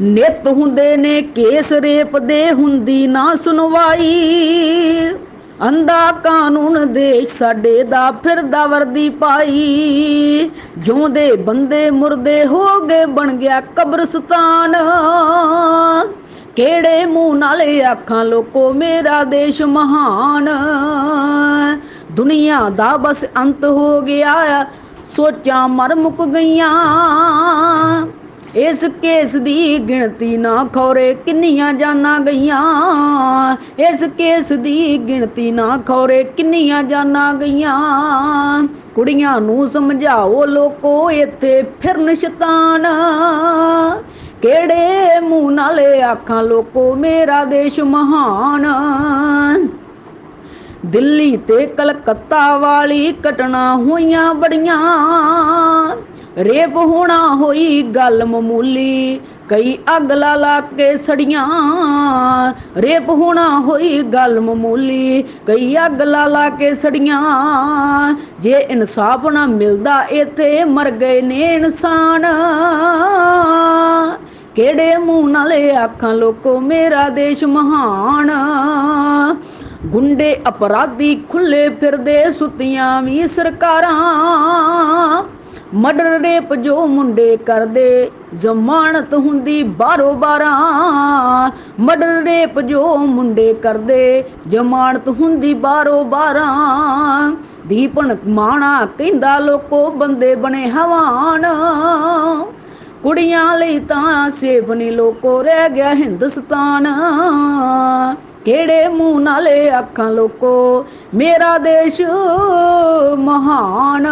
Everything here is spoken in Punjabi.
ਨਿਤ ਹੁੰਦੇ ਨੇ ਕੇਸ ਰੇਪ ਦੇ, ਹੁੰਦੀ ਨਾ ਸੁਣਵਾਈ। ਅੰਦਾ ਕਾਨੂੰਨ ਦੇਸ਼ ਸਾਡੇ ਦਾ, ਫਿਰਦਾ ਵਰਦੀ ਪਾਈ। ਜਿਉਂਦੇ ਬੰਦੇ ਮੁਰਦੇ ਹੋ ਗਏ, ਬਣ ਗਿਆ ਕਬਰਸਤਾਨ। ਕਿਹੜੇ ਮੂੰਹ ਨਾਲੇ ਆਖਾਂ ਲੋਕੋ, ਮੇਰਾ ਦੇਸ਼ ਮਹਾਨ। ਦੁਨੀਆ ਦਾ ਬਸ ਅੰਤ ਹੋ ਗਿਆ ਸੋਚਾਂ ਮਰ ਮੁੱਕ ਗਈਆਂ। ਇਸ ਕੇਸ ਦੀ ਗਿਣਤੀ ਨਾ ਖੌਰੇ ਕਿੰਨੀਆਂ ਜਾਨਾਂ ਗਈਆਂ। ਇਸ ਕੇਸ ਦੀ ਗਿਣਤੀ ਨਾ ਖੌਰੇ ਕਿੰਨੀਆਂ ਜਾਨਾਂ ਗਈਆਂ। ਕੁੜੀਆਂ ਨੂੰ ਸਮਝਾਓ ਲੋਕੋ, ਇੱਥੇ ਫਿਰਨ ਸ਼ੈਤਾਨ। ਕਿਹੜੇ ਮੂੰਹ ਨਾਲੇ ਆਖਾਂ, ਲੋਕੋ, ਮੇਰਾ ਦੇਸ਼ ਮਹਾਨ। ਦਿੱਲੀ ਤੇ ਕਲਕੱਤਾ ਵਾਲੀ ਘਟਨਾ ਹੋਈਆਂ ਬੜੀਆਂ। ਰੇਪ ਹੋਣਾ ਹੋਈ ਗੱਲ ਮਾਮੂਲੀ, ਕਈ ਅੱਗ ਲਾ ਲਾ ਕੇ ਸੜੀਆਂ। ਰੇਪ ਹੋਣਾ ਹੋਈ ਗੱਲ ਮਾਮੂਲੀ, ਕਈ ਅੱਗ ਲਾ ਲਾ ਕੇ ਸੜੀਆਂ। ਜੇ ਇਨਸਾਫ ਨਾ ਮਿਲਦਾ, ਇੱਥੇ ਮਰ ਗਏ ਨੇ ਇਨਸਾਨ। ਕਿਹੜੇ ਮੂੰਹ ਨਾਲੇ ਆਖਾਂ, ਲੋਕੋ, ਮੇਰਾ ਦੇਸ਼ ਮਹਾਨ। ਗੁੰਡੇ ਅਪਰਾਧੀ ਖੁੱਲੇ ਫਿਰਦੇ ਸੁੱਤੀਆਂ ਵੀ ਸਰਕਾਰਾਂ। ਮਰਡਰ ਰੇਪ ਜੋ ਮੁੰਡੇ ਕਰਦੇ, ਜ਼ਮਾਨਤ ਹੁੰਦੀ ਬਾਰੋ ਬਾਰਾਂ ਮਰਡਰ ਰੇਪ ਜੋ ਮੁੰਡੇ ਕਰਦੇ, ਜ਼ਮਾਨਤ ਹੁੰਦੀ ਬਾਰੋ ਬਾਰਾਂ ਦੀਪਨ ਮਾਣਾ ਕਹਿੰਦਾ ਲੋਕੋ ਬੰਦੇ ਬਣੇ ਹਵਾਨ। ਕੁੜੀਆਂ ਲਈ ਤਾਂ ਸੇਫ ਨਹੀਂ ਲੋਕੋ ਰਹਿ ਗਿਆ ਹਿੰਦੁਸਤਾਨ। ਕਿਹੜੇ ਮੂੰਹ ਨਾਲੇ ਅੱਖਾਂ ਲੋਕੋ? ਮੇਰਾ ਦੇਸ਼ ਮਹਾਨ